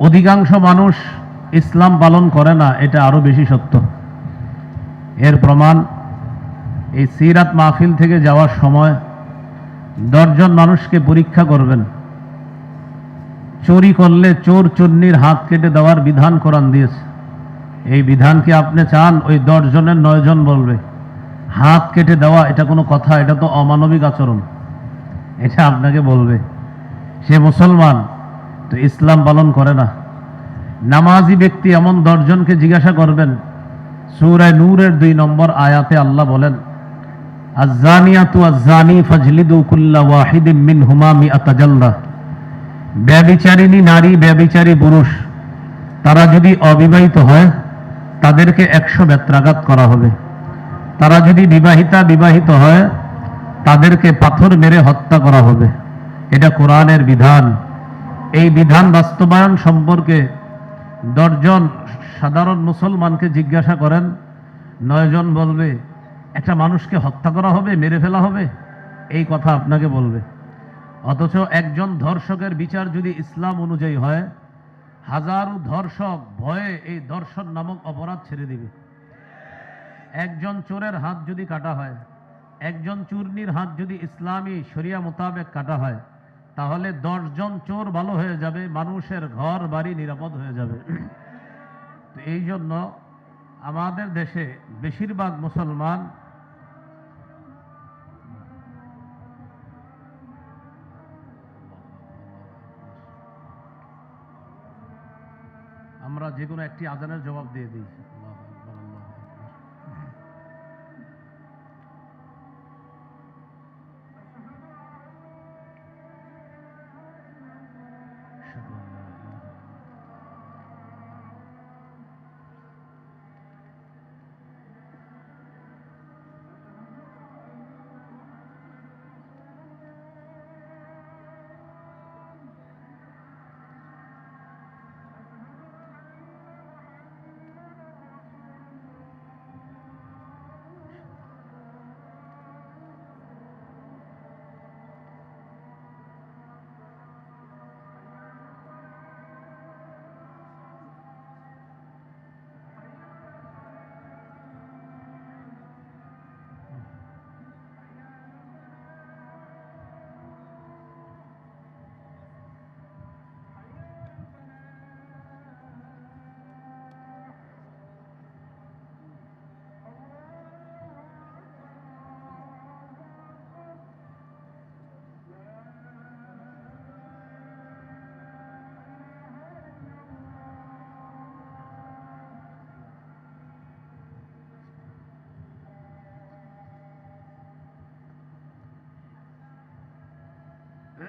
অধিকাংশ মানুষ ইসলাম পালন করে না, এটা আরও বেশি সত্য। এর প্রমাণ, এই সিরাত মাহফিল থেকে যাওয়ার সময় দশজন মানুষকে পরীক্ষা করবেন। চুরি করলে চোর চুন্নির হাত কেটে দেওয়ার বিধান কোরআন দিয়েছে। এই বিধান কি আপনি চান? ওই দশজনের নয়জন বলবে, হাত কেটে দেওয়া, এটা কোনো কথা, এটা তো অমানবিক আচরণ। এটা আপনাকে বলবে। সে মুসলমান তো ইসলাম পালন করে না। নামাজি ব্যক্তি এমন দশজনকে জিজ্ঞাসা করবেন সুরায় নূরের দুই নম্বর আয়াতে আল্লাহ বলেন আজানিয়াতু আজানি ফাজলিদু কুল্লা ওয়াহিদিন মিন হুমা মিআতা জালদা। ব্যবিচারিণী নারী, ব্যবিচারী পুরুষ, তারা যদি অবিবাহিত হয়, তাদেরকে একশো বেত্রাঘাত করা হবে। তারা যদি বিবাহিতা বিবাহিত হয়, তাদেরকে পাথর মেরে হত্যা করা হবে। এটা কোরআনের বিধান। এই বিধান বাস্তবায়ন সম্পর্কে দশজন সাধারণ মুসলমানকে জিজ্ঞাসা করেন, নয়জন বলবে, একটা মানুষকে হত্যা করা হবে, মেরে ফেলা হবে? এই কথা আপনাকে বলবে। অথচ একজন ধর্ষকের বিচার যদি ইসলাম অনুযায়ী হয়, হাজারো ধর্ষক ভয়ে এই দর্শন নামক অপরাধ ছেড়ে দিবে। একজন চোরের হাত যদি কাটা হয়, একজন চূর্ণির হাত যদি ইসলামী শরিয়া মোতাবেক কাটা হয় তাহলে দশজন চোর ভালো হয়ে যাবে, মানুষের ঘর বাড়ি নিরাপদ হয়ে যাবে। তো এই জন্য আমাদের দেশে বেশিরভাগ মুসলমান আমরা যে কোনো একটি আজানের জবাব দিয়ে দিই।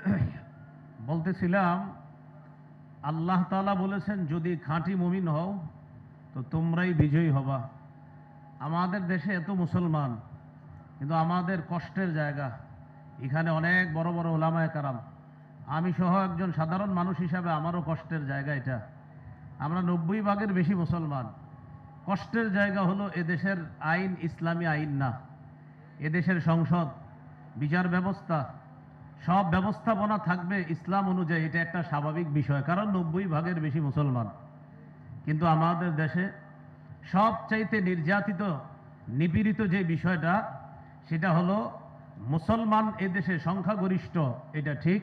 বলতেছিলাম, আল্লাহ তাআলা বলেছেন, যদি খাঁটি মুমিন হও, তো তোমরাই বিজয়ী হবা। আমাদের দেশে এত মুসলমান, কিন্তু আমাদের কষ্টের জায়গা। এখানে অনেক বড় বড় ওলামায় কারাম। আমি সহ একজন সাধারণ মানুষ হিসাবে আমারও কষ্টের জায়গা এটা। আমরা নব্বই ভাগের বেশি মুসলমান। কষ্টের জায়গা হলো এদেশের আইন, ইসলামী আইন না। এদেশের সংসদ, বিচার ব্যবস্থা সব ব্যবস্থাপনা থাকবে ইসলাম অনুযায়ী, এটা একটা স্বাভাবিক বিষয়, কারণ নব্বই ভাগের বেশি মুসলমান। কিন্তু আমাদের দেশে সবচাইতে নির্যাতিত, নিপীড়িত যে বিষয়টা, সেটা হলো মুসলমান এদেশে সংখ্যাগরিষ্ঠ, এটা ঠিক,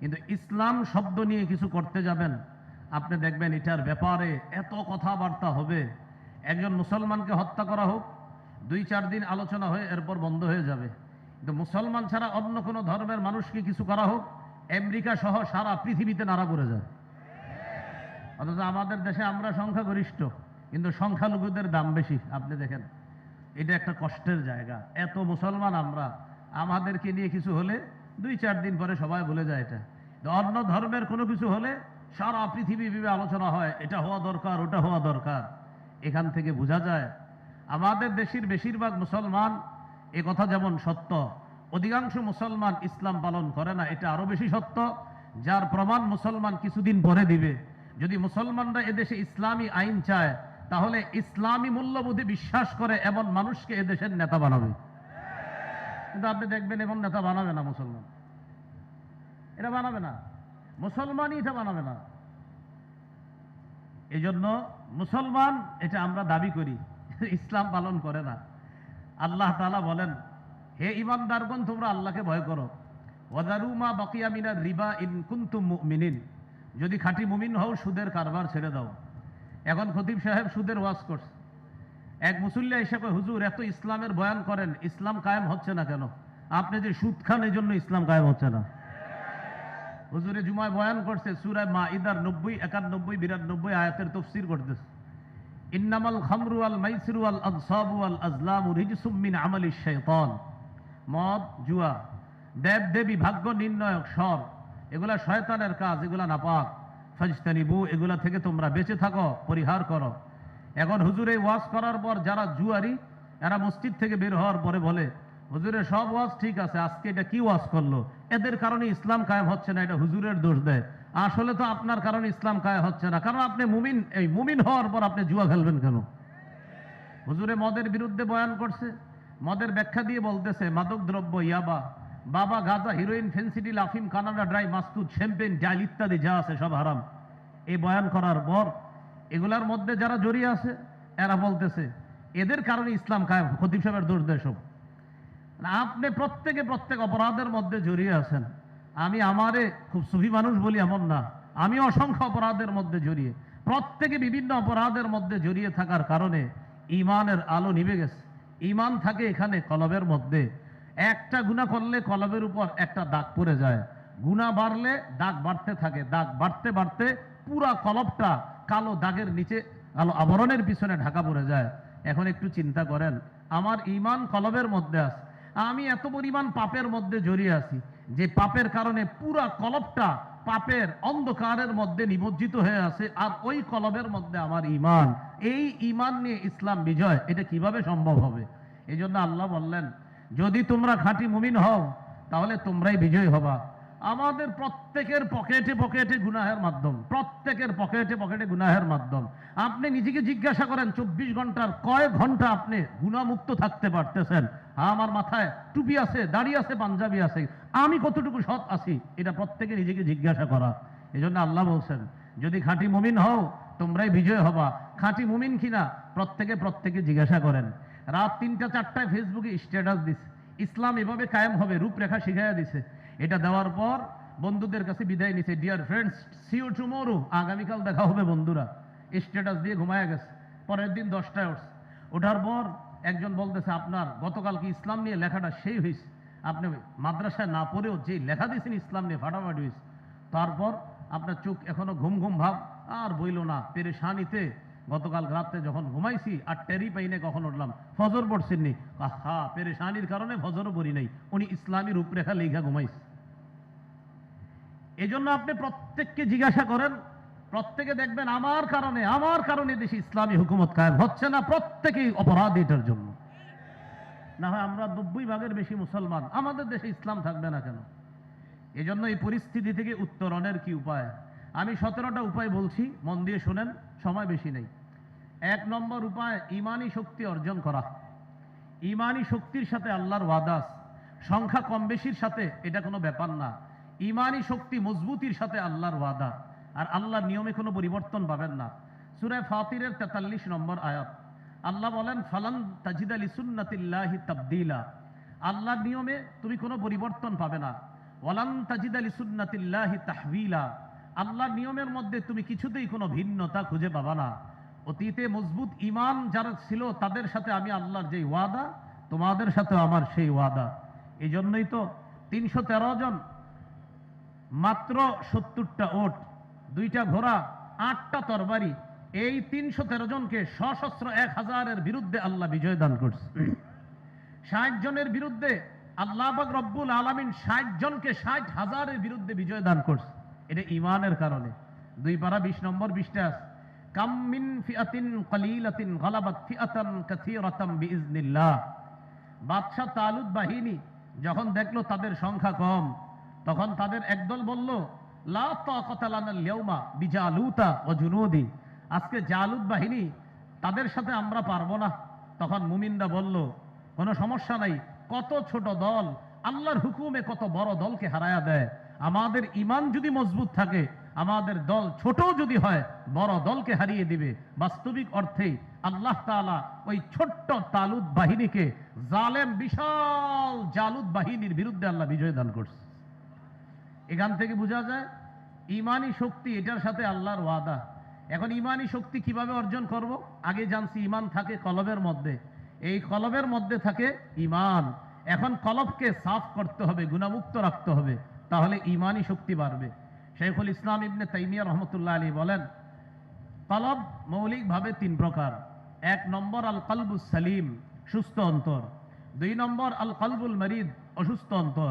কিন্তু ইসলাম শব্দ নিয়ে কিছু করতে যাবেন। আপনি দেখবেন এটার ব্যাপারে এত কথাবার্তা হবে। একজন মুসলমানকে হত্যা করা হোক, দুই চার দিন আলোচনা হয়ে এরপর বন্ধ হয়ে যাবে। কিন্তু মুসলমান ছাড়া অন্য কোনো ধর্মের মানুষকে কিছু করা হোক, আমেরিকা সহ সারা পৃথিবীতে নাড়া পড়ে যায়। অথচ আমাদের দেশে আমরা সংখ্যাগরিষ্ঠ, কিন্তু সংখ্যালঘুদের দাম বেশি, আপনি দেখেন। এটা একটা কষ্টের জায়গা। এত মুসলমান আমরা, আমাদেরকে নিয়ে কিছু হলে দুই চার দিন পরে সবাই বলে যায় এটা। অন্য ধর্মের কোনো কিছু হলে সারা পৃথিবী বিবে আলোচনা হয়, এটা হওয়া দরকার, ওটা হওয়া দরকার। এখান থেকে বোঝা যায়, আমাদের দেশের বেশিরভাগ মুসলমান, এ কথা যেমন সত্য অধিকাংশ মুসলমান ইসলাম পালন করে না, এটা আরও বেশি সত্য, যার প্রমাণ মুসলমান কিছুদিন পরে দিবে। যদি মুসলমানরা এদেশে ইসলামী আইন চায়, তাহলে ইসলামী মূল্যবোধে বিশ্বাস করে এমন মানুষকে এদেশের নেতা বানাবে। কিন্তু আপনি দেখবেন এমন নেতা বানাবে না মুসলমান। এটা বানাবে না। মুসলমানই এটা বানাবে না। এই জন্য মুসলমান, এটা আমরা দাবি করি, ইসলাম পালন করে না। আল্লাহ তাআলা বলেন হে ইমানদারগণ, তোমরা আল্লাহকে ভয় করো। ওয়াদারুমা বাকিয়া মিনার রিবা ইন কুনতুম মুমিনিন। যদি খাঁটি মুমিন হও, সুদের কারবার ছেড়ে দাও। এখন খতিব সাহেব সুদের ওয়াজ করছে। এক মুসল্লি কয়, হুজুর, এত ইসলামের বয়ান করেন, ইসলাম কায়েম হচ্ছে না কেন? আপনি যে সুদ খান এই জন্য ইসলাম কায়েম হচ্ছে না। হুজুরে জুমায় বয়ান করছে সুরায় মা ইদার নব্বই, একানব্বই, বিরানব্বই আয়াতের তফসির করতেছে। ইন্নামাল খামরু আল মাইসিরু আল আল আজলামু রিজসুম মিন আমালি শাইতান। মদ, জুয়া, দেব দেবী, ভাগ্য নির্ণয়ক স্বর এগুলা শয়তানের কাজ, এগুলা নাপাক। ফাজতানিবু, এগুলা থেকে তোমরা বেঁচে থাকো, পরিহার করো। এখন হুজুরে ওয়াজ করার পর যারা জুয়ারি, এরা মসজিদ থেকে বের হওয়ার পরে বলে হুজুরের সব ওয়াজ ঠিক আছে, আজকে এটা কি ওয়াজ করল? এদের কারণে ইসলাম কায়েম হচ্ছে না, এটা হুজুরের দোষ দেয়। আসলে তো আপনার কারণে ইসলাম কায়েম হচ্ছে না, কারণ আপনি মুমিন, এই মুমিন হওয়ার পর আপনি জুয়া খেলবেন কেন? হুজুরে মদের বিরুদ্ধে বয়ান করছে। মদের ব্যাখ্যা দিয়ে বলতেছে, মাদক দ্রব্য, ইয়াবা, বাবা গাজা, হিরোইন ফেন্সিডিল আফিম কানাডা ড্রাই, মাস্তুদ, শ্যাম্পেন ডাইল ইত্যাদি যা আছে সব হারাম। এই বয়ান করার পর এগুলার মধ্যে যারা জড়িয়ে আছে, এরা বলতেছে, এদের কারণে ইসলাম কায়েম, খতিব সাহেবের দোষ দেয় সব আপনি প্রত্যেকে প্রত্যেক অপরাধের মধ্যে জড়িয়ে আছেন। আমি আমারে খুব সুফি মানুষ বলি এমন না। আমি অসংখ্য অপরাধের মধ্যে জড়িয়ে, প্রত্যেকে বিভিন্ন অপরাধের মধ্যে জড়িয়ে থাকার কারণে ইমানের আলো নিভে গেছে। ইমান থাকে এখানে কলবের মধ্যে। একটা গুণা করলে কলবের উপর একটা দাগ পড়ে যায়। গুণা বাড়লে দাগ বাড়তে থাকে। দাগ বাড়তে বাড়তে পুরা কলবটা কালো দাগের নিচে, কালো আবরণের পিছনে ঢাকা পড়ে যায়। এখন একটু চিন্তা করেন, আমার ইমান কলবের মধ্যে আছে। আমি এত পরিমাণ পাপের মধ্যে জড়িয়ে আছি যে পাপের কারণে পুরা কলবটা পাপের অন্ধকারের মধ্যে নিমজ্জিত হয়ে আছে আর ওই কলমের মধ্যে আমার ইমান এই ইমান নিয়ে ইসলাম বিজয়, এটা কীভাবে সম্ভব হবে? এই জন্য আল্লাহ বললেন, যদি তোমরা খাঁটি মুমিন হও, তাহলে তোমরাই বিজয়ী হবা। আমাদের প্রত্যেকের পকেটে পকেটে গুনাহের মাধ্যম, প্রত্যেকের পকেটে পকেটে গুনাহের মাধ্যম। আপনি নিজেকে জিজ্ঞাসা করেন, চব্বিশ ঘণ্টার কয় ঘণ্টা আপনি গুণামুক্ত থাকতে পারতেছেন? আমার মাথায় টুপি আছে, দাড়ি আছে, পাঞ্জাবি আছে। আমি কতটুকু সৎ আছি? এটা প্রত্যেকে নিজেকে জিজ্ঞাসা করা। এই জন্য আল্লাহ বলছেন, যদি খাঁটি মুমিন হও, তোমরাই বিজয় হবা। খাঁটি মুমিন কিনা? প্রত্যেকে প্রত্যেকে জিজ্ঞাসা করেন। রাত তিনটা, চারটায় ফেসবুকে স্ট্যাটাস দিছে ইসলাম এভাবে কায়েম হবে, রূপরেখা শিখাইয়া দিছে। এটা দেওয়ার পর বন্ধুদের কাছে বিদায় নিছে ডিয়ার ফ্রেন্ডস সিও টুমোরো আগামীকাল দেখা হবে বন্ধুরা। স্ট্যাটাস দিয়ে ঘুমায় গেছে। পরের দিন দশটায় উঠছে। ওঠার পর একজন বলতেছে, আপনার গতকাল কি ইসলাম নিয়ে লেখাটা সেই হয়েছে আপনি মাদ্রাসায় না পড়েও যে লেখা দিয়েছেন ইসলাম নিয়ে ফাটাফাটি হয়েছে তারপর আপনার চোখ এখনও ঘুম ঘুম ভাব, আর বইল না। পেরেশানিতে গতকাল রাত্রে যখন ঘুমাইছি আর টেরি পাইনে কখন উঠলাম, ফজর পড়ছেননি হা পেরেশানির কারণে ফজরও পড়ি নাই। উনি ইসলামী রূপরেখা লেখা ঘুমাইছে। এই জন্য আপনি প্রত্যেককে জিজ্ঞাসা করেন, প্রত্যেকে দেখবেন আমার কারণে আমার কারণে দেশে ইসলামী হুকুমত কায়েম হচ্ছে না প্রত্যেকেই অপরাধ এটার জন্য। না হয় আমরা নব্বই ভাগের বেশি মুসলমান, আমাদের দেশে ইসলাম থাকবে না কেন? এজন্য এই পরিস্থিতি থেকে উত্তরণের কি উপায়? আমি সতেরোটা উপায় বলছি, মন দিয়ে শোনেন, সময় বেশি নেই। এক নম্বর উপায়, ইমানি শক্তি অর্জন করা। ইমানি শক্তির সাথে আল্লাহর ওয়াদাস সংখ্যা কম বেশির সাথে এটা কোনো ব্যাপার না। ইমানি শক্তি মজবুতির সাথে আল্লাহর ওয়াদা। আর আল্লাহর নিয়মে কোনো পরিবর্তন পাবেন না। সুরায় ফাতিরের তেতাল্লিশ নম্বর আয়াত। আল্লাহ বলেন, ফালান তাজিদ আলী সুন্নাতিল্লাহি তাবদিলা। আল্লাহর নিয়মে তুমি কোনো পরিবর্তন পাবে না। ওয়ালান তাজিদ আলী সুন্নাতিল্লাহি তাহবিলা। আল্লাহর নিয়মের মধ্যে তুমি কিছুতেই কোনো ভিন্নতা খুঁজে পাবা না। অতীতে মজবুত ইমান যারা ছিল, তাদের সাথে আমি আল্লাহর যে ওয়াদা, তোমাদের সাথে আমার সেই ওয়াদা। এই জন্যই তো তিনশো তেরো জন মাত্র সত্তরটা ওট, দুইটা ঘোড়া, আটটা তরবারি, এই তিনশো তেরো জনকে সশস্ত্র এক হাজারের বিরুদ্ধে আল্লাহ বিজয় দান করছে। ষাট জনের বিরুদ্ধে আল্লাহ রব্বুল আলমিন ষাট জনকে ষাট হাজারের বিরুদ্ধে বিজয় দান করছে। এটা ইমানের কারণে। দুই পারা বিশ নম্বর বিশটা আছে। কামিন ফিআতিন কলিলাতিন গলাবাত ফিআতান কাসীরাতাম বিইজনিল্লাহ তালুদ বাহিনী যখন দেখল তাদের সংখ্যা কম, তখন তাদের একদল বলল, লা তাকাতা লানাল ইয়াউমা বিজালুতা ওয়া জুনুদি। আজকে জালুদ বাহিনী তাদের সাথে আমরা পারব না। তখন মুমিনরা বলল, কোনো সমস্যা নাই, কত ছোট দল, আল্লাহর হুকুমে কত বড় দলকে হারায়া দেয়। আমাদের ইমান যদি মজবুত থাকে আমাদের দল ছোটও যদি হয়, বড় দলকে হারিয়ে দিবে। বাস্তবিক অর্থেই আল্লাহ তাআলা ওই ছোট্ট তালুদ বাহিনীকে জালেম, বিশাল জালুদ বাহিনীর বিরুদ্ধে আল্লাহ বিজয় দান করছে। এখান থেকে বোঝা যায়, ইমানি শক্তি এটার সাথে আল্লাহর ওয়াদা। এখন ইমানি শক্তি কীভাবে অর্জন করব? আগে জানছি ইমান থাকে কলবের মধ্যে। এই কলবের মধ্যে থাকে ইমান। এখন কলবকে সাফ করতে হবে, গুণামুক্ত রাখতে হবে। তাহলে ইমানি শক্তি বাড়বে। শেখুল ইসলাম ইবনে তাইমিয়া রহমতুল্লাহ আলী বলেন, কলব মৌলিকভাবে তিন প্রকার। এক নম্বর আল কলবুস সালিম, সুস্থ অন্তর। দুই নম্বর আল কলবুল মরিদ, অসুস্থ অন্তর।